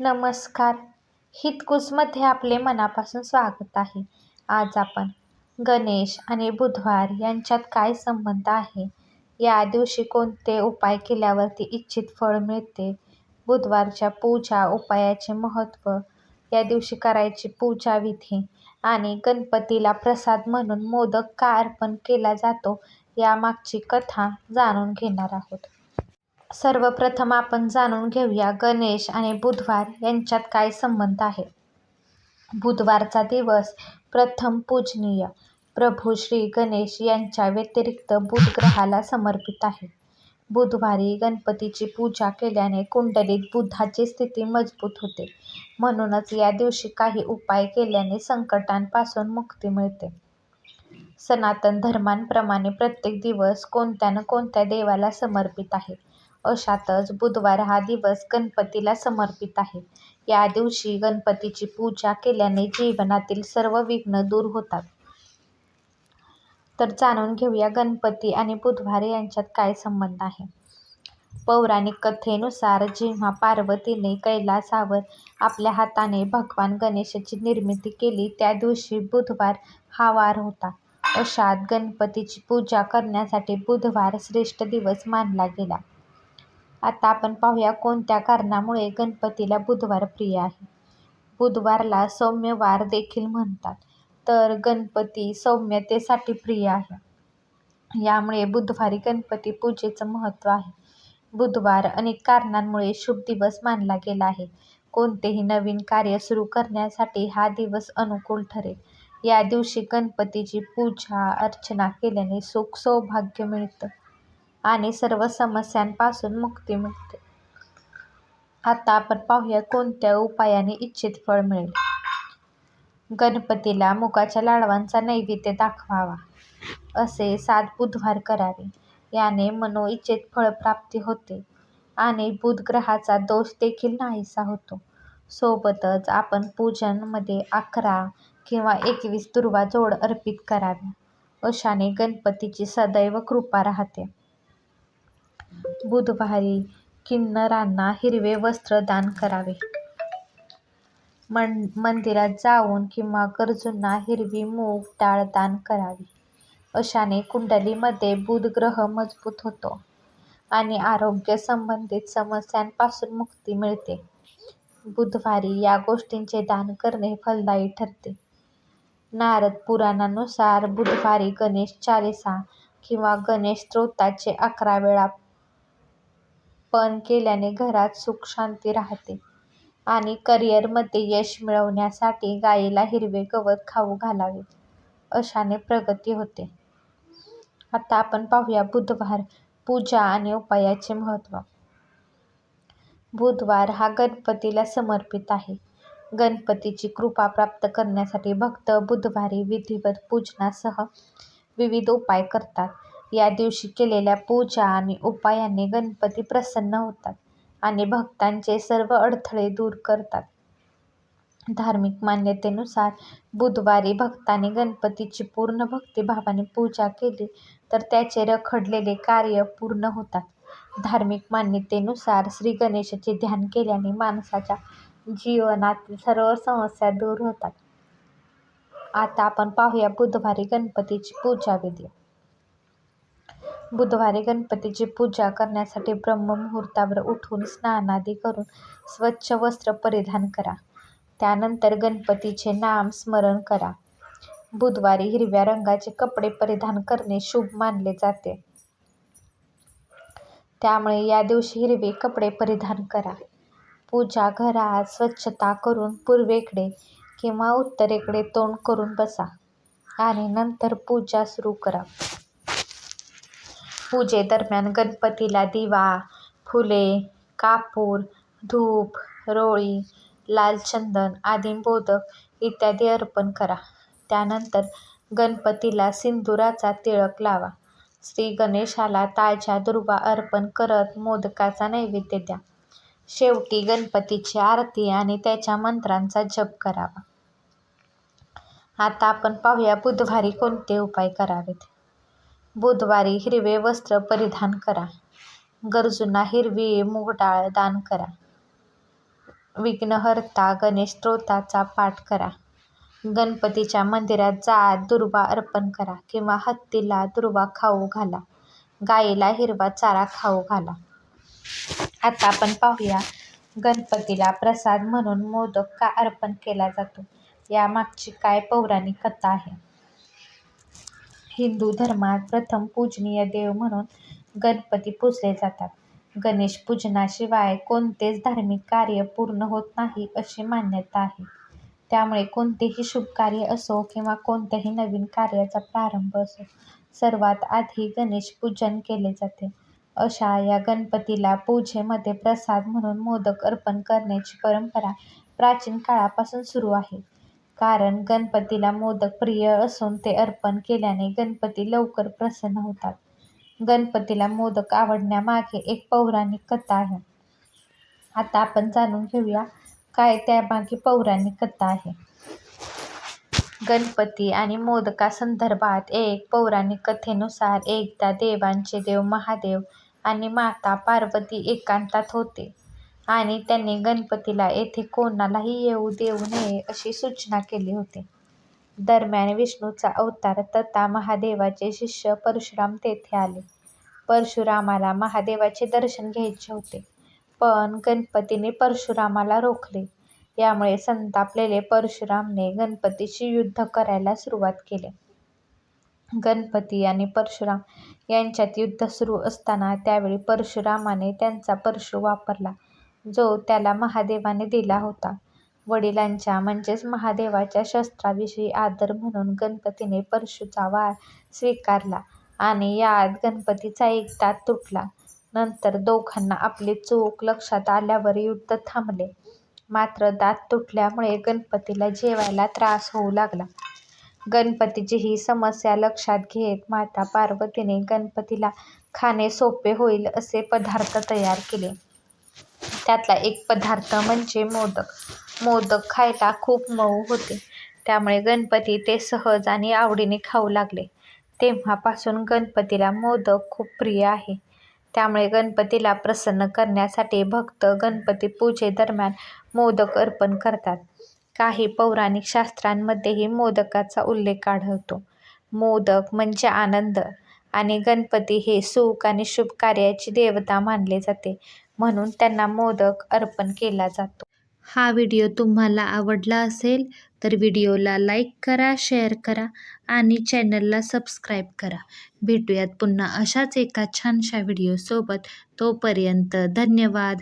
नमस्कार. हितकुसमध्ये आपले मनापासून स्वागत आहे. आज आपण गणेश आणि बुधवार यांच्यात काय संबंध आहे? या दिवशी कोणते उपाय केल्यावरती इच्छित फळ मिळते? बुधवारच्या पूजा उपायाचे महत्त्व या दिवशी करायची पूजा विधी आणि गणपतीला प्रसाद म्हणून मोदक का अर्पण केला जातो यामागची कथा जाणून घेणार आहोत. सर्वप्रथम आपण जाणून घेऊया गणेश आणि बुधवार यांच्यात काय संबंध आहे. बुधवारचा दिवस प्रथम पूजनीय. प्रभू श्री गणेश यांच्या व्यतिरिक्त बुध ग्रहाला समर्पित आहे. बुधवारी गणपतीची पूजा केल्याने कुंडलीत बुधाची स्थिती मजबूत होते. म्हणूनच या दिवशी काही उपाय केल्याने संकटांपासून मुक्ती मिळते. सनातन धर्मांप्रमाणे प्रत्येक दिवस कोणत्या ना कोणत्या देवाला समर्पित आहे. अशातच बुधवार हा दिवस गणपतीला समर्पित आहे. या दिवशी गणपतीची पूजा केल्याने जीवनातील सर्व विघ्न दूर होतात. तर जाणून घेऊया गणपती आणि बुधवार यांच्यात काय संबंध आहे. पौराणिक कथेनुसार जेव्हा पार्वतीने कैलासावर आपल्या हाताने भगवान गणेशाची निर्मिती केली त्या दिवशी बुधवार हा वार होता. अशात गणपतीची पूजा करण्यासाठी बुधवार श्रेष्ठ दिवस मानला गेला. आता आपण पाहूया कोणत्या कारणामुळे गणपतीला बुधवार प्रिय आहे. बुधवारला सौम्यवार देखील म्हणतात तर गणपती सौम्यतेसाठी प्रिय आहे. यामुळे बुधवारी गणपती पूजेचं महत्त्व आहे. बुधवार अनेक कारणांमुळे शुभ दिवस मानला गेला आहे. कोणतेही नवीन कार्य सुरू करण्यासाठी हा दिवस अनुकूल ठरेल. या दिवशी गणपतीची पूजा अर्चना केल्याने सुख सौभाग्य मिळतं. आणि सर्व समस्यांपासून मुक्ती मिळते. आता आपण पाहूया कोणत्या उपायाने इच्छित फळ मिळेल. गणपतीला मुगाच्या लाडवांचा नैवेद्य दाखवावा असे सात बुधवार करावे. याने मनोइच्छित फळप्राप्ती होते आणि बुध ग्रहाचा दोष देखील नाहीसा होतो. सोबतच आपण पूजनमध्ये अकरा किंवा एकवीस दुर्वा जोड अर्पित कराव्या. अशाने गणपतीची सदैव कृपा राहते. बुधवारी किन्नरांना हिरवे वस्त्र दान करावे. मंदिरात जाऊन किंवा गरजूंना हिरवी मूग डाळ दान करावी. अशाने कुंडलीमध्ये बुध ग्रह मजबूत होतो आणि आरोग्य संबंधित समस्यांपासून मुक्ती मिळते. बुधवारी या गोष्टींचे दान करणे फलदायी ठरते. नारद पुराणानुसार बुधवारी गणेश चालिसा किंवा गणेश स्तोत्राचे अकरा वेळा पण केल्याने घरात सुख शांती राहते आणि करिअरमध्ये यश मिळवण्यासाठी गायीला हिरवे गवत खाऊ घालावे अशाने प्रगती होते. आता आपण पाहूया बुधवार पूजा आणि उपायाचे महत्त्व. बुधवार हा गणपतीला समर्पित आहे. गणपतीची कृपा प्राप्त करण्यासाठी भक्त बुधवारी विधिवत पूजनासह विविध उपाय करतात. या दिवशी केलेल्या पूजा आणि उपायाने गणपती प्रसन्न होतात आणि भक्तांचे सर्व अडथळे दूर करतात. धार्मिक मान्यतेनुसार बुधवारी भक्ताने गणपतीची पूर्ण भक्तिभावाने पूजा केली तर त्याचे रखडलेले कार्य पूर्ण होतात. धार्मिक मान्यतेनुसार श्री गणेशाचे ध्यान केल्याने माणसाच्या जीवनातील सर्व समस्या दूर होतात. आता आपण पाहूया बुधवारी गणपतीची पूजा विधी. बुधवारी गणपतीची पूजा करण्यासाठी ब्रह्ममुहूर्तावर उठून स्नानादी करून स्वच्छ वस्त्र परिधान करा. त्यानंतर गणपतीचे नाम स्मरण करा. बुधवारी हिरव्या रंगाचे कपडे परिधान करणे शुभ मानले जाते. त्यामुळे या दिवशी हिरवे कपडे परिधान करा. पूजा घरात स्वच्छता करून पूर्वेकडे किंवा उत्तरेकडे तोंड करून बसा आणि नंतर पूजा सुरू करा. पूजेदरम्यान गणपतीला दिवा फुले कापूर धूप रोळी लाल चंदन आदी मोदक इत्यादी अर्पण करा. त्यानंतर गणपतीला सिंदुराचा तिळक लावा. श्री गणेशाला ताज्या दुर्वा अर्पण करत मोदकाचा नैवेद्य द्या. शेवटी गणपतीची आरती आणि त्याच्या मंत्रांचा जप करावा. आता आपण पाहूया बुधवारी कोणते उपाय करावेत. बुधवारी हिरवे वस्त्र परिधान करा. गरजूंना हिरवी मूग डाळ दान करा. विघ्नहर्ता गणेश स्तोत्राचा पाठ करा. गणपतीच्या मंदिरात जा दुर्वा अर्पण करा किंवा हत्तीला दुर्वा खाऊ घाला. गाईला हिरवा चारा खाऊ घाला. आता आपण पाहूया गणपतीला प्रसाद म्हणून मोदक का अर्पण केला जातो? यामागची काय पौराणिक कथा आहे? हिंदू धर्मात प्रथम पूजनीय देव म्हणून गणपती पूजले जातात. गणेश पूजनाशिवाय कोणतेच धार्मिक कार्य पूर्ण होत नाही अशी मान्यता आहे. त्यामुळे कोणतेही शुभ कार्य असो किंवा कोणत्याही नवीन कार्याचा प्रारंभ असो सर्वात आधी गणेश पूजन केले जाते. अशा या गणपतीला पूजेमध्ये प्रसाद म्हणून मोदक अर्पण करण्याची परंपरा प्राचीन काळापासून सुरू आहे. कारण गणपतीला मोदक प्रिय असून ते अर्पण केल्याने गणपती लवकर प्रसन्न होतात. गणपतीला मोदक आवडण्यामागे एक पौराणिक कथा आहे. आता आपण जाणून घेऊया काय त्यामागे पौराणिक कथा आहे. गणपती आणि मोदकासंदर्भात एक पौराणिक कथेनुसार एकदा देवांचे देव महादेव आणि माता पार्वती एकांतात होते. आणि त्यांनी गणपतीला येथे कोणालाही येऊ देऊ नये अशी सूचना केली होती. दरम्यान विष्णूचा अवतार तथा महादेवाचे शिष्य परशुराम तेथे आले. परशुरामाला महादेवाचे दर्शन घ्यायचे होते पण गणपतीने परशुरामाला रोखले. यामुळे संतापलेले परशुरामने गणपतीशी युद्ध करायला सुरुवात केली. गणपती आणि परशुराम यांच्यात युद्ध सुरू असताना त्यावेळी परशुरामाने त्यांचा परशु वापरला. जो त्याला महादेवाने दिला होता. वडिलांच्या म्हणजेच महादेवाच्या शस्त्राविषयी आदर म्हणून गणपतीने परशुचा वार स्वीकारला आणि यात गणपतीचा एक दात तुटला. नंतर दोघांना आपली चूक लक्षात आल्यावर युद्ध थांबले. मात्र दात तुटल्यामुळे गणपतीला जेवायला त्रास होऊ लागला. गणपतीची ही समस्या लक्षात घेत माता पार्वतीने गणपतीला खाणे सोपे होईल असे पदार्थ तयार केले. त्यातला एक पदार्थ म्हणजे मोदक. मोदक खायला खूप मऊ होते. त्यामुळे गणपती ते सहज आणि आवडीने खाऊ लागले. तेव्हापासून गणपतीला मोदक खूप प्रिय आहे. त्यामुळे गणपतीला प्रसन्न करण्यासाठी भक्त गणपती पूजेदरम्यान मोदक अर्पण करतात. काही पौराणिक शास्त्रांमध्येही मोदकाचा उल्लेख आढळतो. मोदक म्हणजे आनंद आणि गणपती हे सुख आणि शुभ कार्याची देवता मानले जाते. म्हणून त्यांना मोदक अर्पण केला जातो. हा व्हिडिओ तुम्हाला आवडला असेल तर व्हिडिओला लाईक करा शेअर करा आणि चॅनलला सबस्क्राईब करा. भेटूयात पुन्हा अशाच एका छानशा व्हिडिओसोबत. तोपर्यंत धन्यवाद.